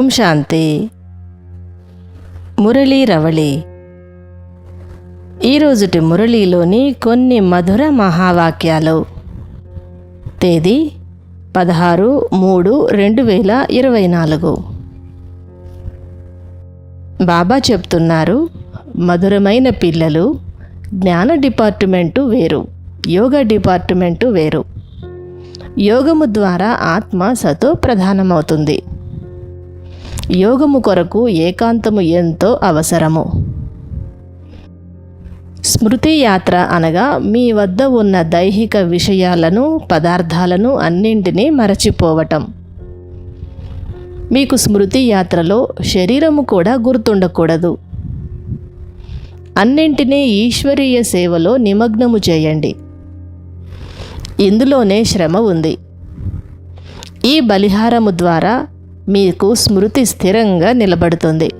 ఓం శాంతి. మురళీ రవళి. ఈరోజుటి మురళీలోని కొన్ని మధుర మహావాక్యాలు. తేదీ పదహారు మూడు రెండు వేల ఇరవై నాలుగు. బాబా చెప్తున్నారు మధురమైన పిల్లలు జ్ఞాన డిపార్ట్మెంటు వేరు యోగా డిపార్ట్మెంటు వేరు. యోగము ద్వారా ఆత్మ సతో ప్రధానమవుతుంది. యోగము కొరకు ఏకాంతము ఎంతో అవసరము. స్మృతి యాత్ర అనగా మీ వద్ద ఉన్న దైహిక విషయాలను పదార్థాలను అన్నింటినీ మరచిపోవటం. మీకు స్మృతి యాత్రలో శరీరము కూడా గుర్తుండకూడదు. అన్నింటినీ ఈశ్వరీయ సేవలో నిమగ్నము చేయండి. ఇందులోనే శ్రమ ఉంది. ఈ బలిహారము ద్వారా మీకు స్మృతి స్థిరంగా నిలబడుతుంది.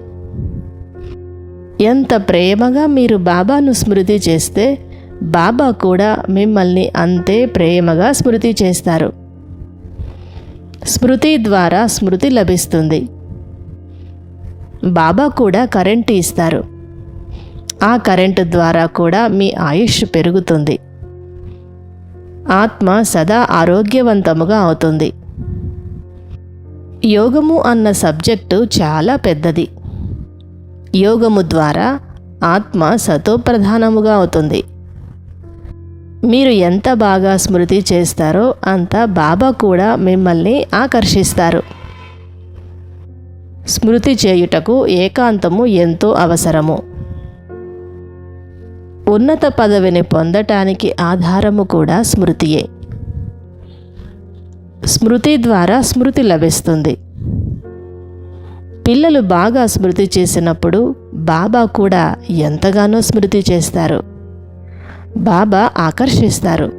ఎంత ప్రేమగా మీరు బాబాను స్మృతి చేస్తే బాబా కూడా మిమ్మల్ని అంతే ప్రేమగా స్మృతి చేస్తారు. స్మృతి ద్వారా స్మృతి లభిస్తుంది. బాబా కూడా కరెంటు ఇస్తారు. ఆ కరెంటు ద్వారా కూడా మీ ఆయుష్ పెరుగుతుంది. ఆత్మ సదా ఆరోగ్యవంతముగా అవుతుంది. యోగము అన్న సబ్జెక్టు చాలా పెద్దది. యోగము ద్వారా ఆత్మ సతోప్రధానముగా అవుతుంది. మీరు ఎంత బాగా స్మృతి చేస్తారో అంత బాబా కూడా మిమ్మల్ని ఆకర్షిస్తారు. స్మృతి చేయుటకు ఏకాంతము ఎంతో అవసరము. ఉన్నత పదవిని పొందటానికి ఆధారము కూడా స్మృతియే. స్మృతి ద్వారా స్మృతి లభిస్తుంది. పిల్లలు బాగా స్మృతి చేసినప్పుడు బాబా కూడా ఎంతగానో స్మృతి చేస్తారు. బాబా ఆకర్షిస్తారు.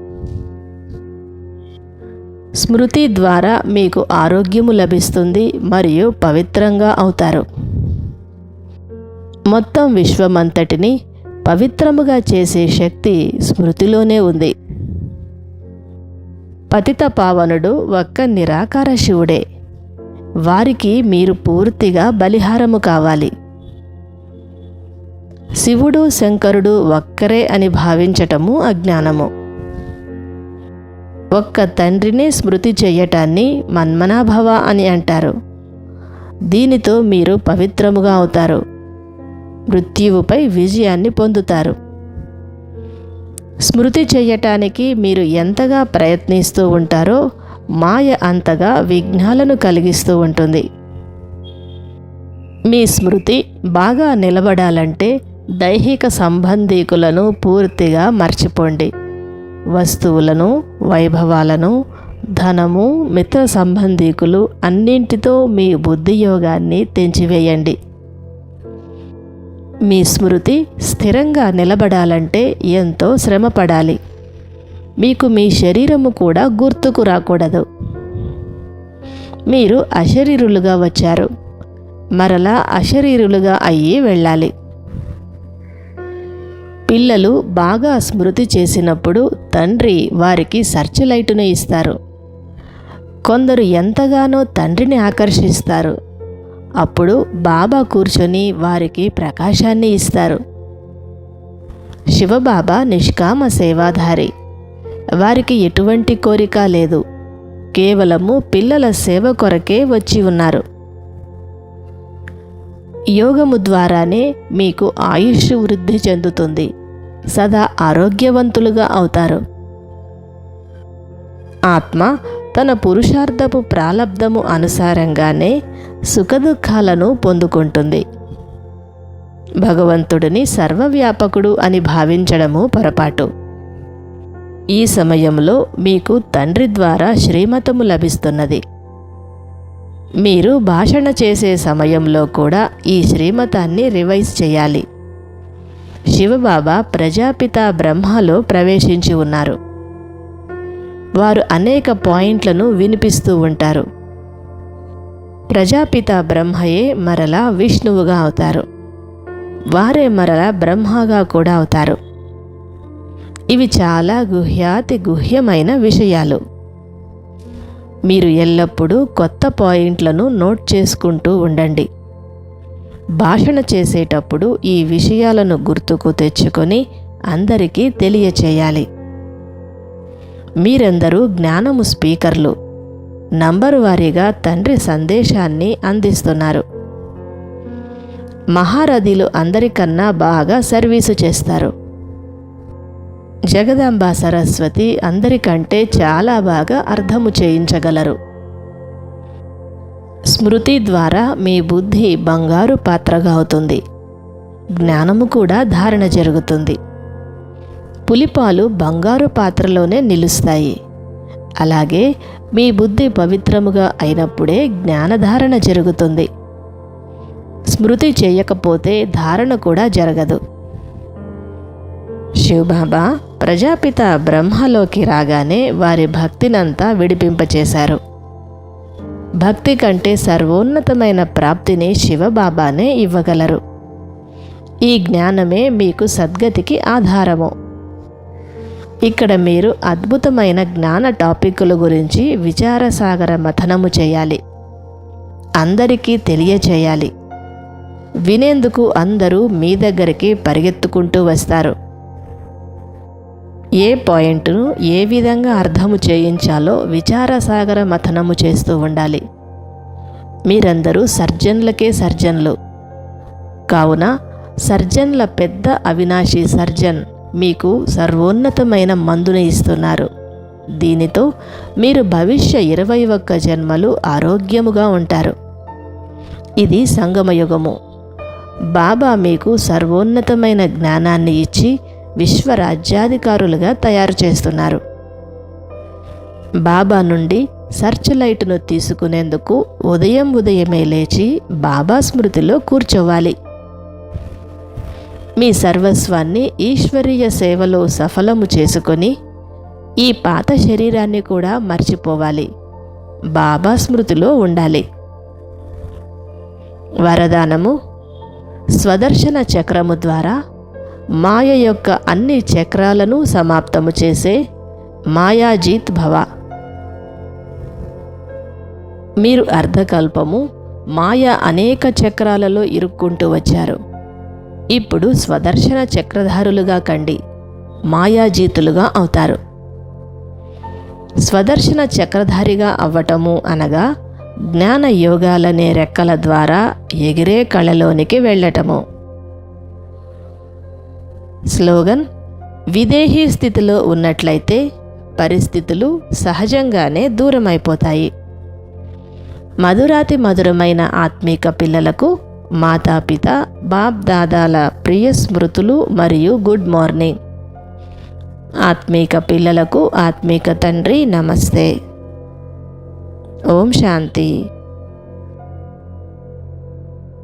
స్మృతి ద్వారా మీకు ఆరోగ్యము లభిస్తుంది మరియు పవిత్రంగా అవుతారు. మొత్తం విశ్వమంతటిని పవిత్రముగా చేసే శక్తి స్మృతిలోనే ఉంది. పతిత పావనుడు ఒక్క నిరాకార శివుడే. వారికి మీరు పూర్తిగా బలిహారము కావాలి. శివుడు శంకరుడు ఒక్కరే అని భావించటము అజ్ఞానము. ఒక్క తండ్రిని స్మృతి చేయటాన్ని మన్మనాభవ అని అంటారు. దీనితో మీరు పవిత్రముగా అవుతారు. మృత్యువుపై విజయాన్ని పొందుతారు. స్మృతి చేయటానికి మీరు ఎంతగా ప్రయత్నిస్తూ ఉంటారో మాయ అంతగా విఘ్నాలను కలిగిస్తూ ఉంటుంది. మీ స్మృతి బాగా నిలబడాలంటే దైహిక సంబంధీకులను పూర్తిగా మర్చిపోండి. వస్తువులను వైభవాలను ధనము మిత్ర సంబంధీకులు అన్నింటితో మీ బుద్ధి యోగాన్ని తెంచివేయండి. మీ స్మృతి స్థిరంగా నిలబడాలంటే ఎంతో శ్రమ పడాలి మీకు మీ శరీరము కూడా గుర్తుకు రాకూడదు. మీరు అశరీరులుగా వచ్చారు. మరలా అశరీరులుగా అయ్యి వెళ్ళాలి. పిల్లలు బాగా స్మృతి చేసినప్పుడు తండ్రి వారికి సర్చ్ లైటును ఇస్తారు. కొందరు ఎంతగానో తండ్రిని ఆకర్షిస్తారు. అప్పుడు బాబా కూర్చొని వారికి ప్రకాశాన్ని ఇస్తారు. శివబాబా నిష్కామ సేవాధారి. వారికి ఎటువంటి కోరిక లేదు. కేవలము పిల్లల సేవ కొరకే వచ్చి ఉన్నారు. యోగము ద్వారానే మీకు ఆయుష్ వృద్ధి చెందుతుంది. సదా ఆరోగ్యవంతులుగా అవుతారు. ఆత్మ తన పురుషార్థపు ప్రాలబ్ధము అనుసారంగానే సుఖదుఖాలను పొందుకుంటుంది. భగవంతుడిని సర్వవ్యాపకుడు అని భావించడము పొరపాటు. ఈ సమయంలో మీకు తండ్రి ద్వారా శ్రీమతము లభిస్తున్నది. మీరు భాషణ చేసే సమయంలో కూడా ఈ శ్రీమతాన్ని రివైజ్ చేయాలి. శివబాబా ప్రజాపిత బ్రహ్మలో ప్రవేశించి ఉన్నారు. వారు అనేక పాయింట్లను వినిపిస్తూ ఉంటారు. ప్రజాపిత బ్రహ్మయే మరలా విష్ణువుగా అవుతారు. వారే మరలా బ్రహ్మగా కూడా అవుతారు. ఇవి చాలా గుహ్యాతి గుహ్యమైన విషయాలు. మీరు ఎల్లప్పుడూ కొత్త పాయింట్లను నోట్ చేసుకుంటూ ఉండండి. భాషణ చేసేటప్పుడు ఈ విషయాలను గుర్తుకు తెచ్చుకొని అందరికీ తెలియచేయాలి. మీరందరూ జ్ఞానము స్పీకర్లు. నంబరు వారీగా తండ్రి సందేశాన్ని అందిస్తున్నారు. మహారథిలు అందరికన్నా బాగా సర్వీసు చేస్తారు. జగదాంబ సరస్వతి అందరికంటే చాలా బాగా అర్థము చేయించగలరు. స్మృతి ద్వారా మీ బుద్ధి బంగారు పాత్రగా అవుతుంది. జ్ఞానము కూడా ధారణ జరుగుతుంది. పులిపాలు బంగారు పాత్రలోనే నిలుస్తాయి. అలాగే మీ బుద్ధి పవిత్రముగా అయినప్పుడే జ్ఞానధారణ జరుగుతుంది. స్మృతి చేయకపోతే ధారణ కూడా జరగదు. శివబాబా ప్రజాపిత బ్రహ్మలోకి రాగానే వారి భక్తినంతా విడిపింపచేశారు. భక్తి కంటే సర్వోన్నతమైన ప్రాప్తిని శివబాబానే ఇవ్వగలరు. ఈ జ్ఞానమే మీకు సద్గతికి ఆధారము. ఇక్కడ మీరు అద్భుతమైన జ్ఞాన టాపిక్కుల గురించి విచారసాగర మథనము చేయాలి. అందరికీ తెలియచేయాలి. వినేందుకు అందరూ మీ దగ్గరికి పరిగెత్తుకుంటూ వస్తారు. ఏ పాయింట్ను ఏ విధంగా అర్థము చేయించాలో విచారసాగర మథనము చేస్తూ ఉండాలి. మీరందరూ సర్జన్లకే సర్జన్లు. కావున సర్జన్ల పెద్ద అవినాశి సర్జన్ మీకు సర్వోన్నతమైన మందుని ఇస్తున్నారు. దీనితో మీరు భవిష్య ఇరవై ఒక్క జన్మలు ఆరోగ్యముగా ఉంటారు. ఇది సంగమయుగము. బాబా మీకు సర్వోన్నతమైన జ్ఞానాన్ని ఇచ్చి విశ్వరాజ్యాధికారులుగా తయారు చేస్తున్నారు. బాబా నుండి సర్చ్ లైట్ను తీసుకునేందుకు ఉదయం ఉదయమే లేచి బాబా స్మృతిలో కూర్చోవాలి. మీ సర్వస్వాన్ని ఈశ్వరీయ సేవలో సఫలము చేసుకొని ఈ పాత శరీరాన్ని కూడా మర్చిపోవాలి. బాబా స్మృతిలో ఉండాలి. వరదానము స్వదర్శన చక్రము ద్వారా మాయ యొక్క అన్ని చక్రాలను సమాప్తము చేసే మాయాజీత్ భవ. మీరు అర్ధకల్పము మాయ అనేక చక్రాలలో ఇరుక్కుంటూ వచ్చారు. ఇప్పుడు స్వదర్శన చక్రధారులుగా కండి మాయాజీతులుగా అవుతారు. స్వదర్శన చక్రధారిగా అవ్వటము అనగా జ్ఞాన యోగాలనే రెక్కల ద్వారా ఎగిరే కళలోనికి వెళ్ళటము. స్లోగన్ విదేహీ స్థితిలో ఉన్నట్లయితే పరిస్థితులు సహజంగానే దూరమైపోతాయి. మధురాతి మధురమైన ఆత్మీక పిల్లలకు మాతాపిత బాప్ దాదాల ప్రియ స్మృతులు మరియు గుడ్ మార్నింగ్. ఆత్మీక పిల్లలకు ఆత్మీక తండ్రి నమస్తే. ఓం శాంతి.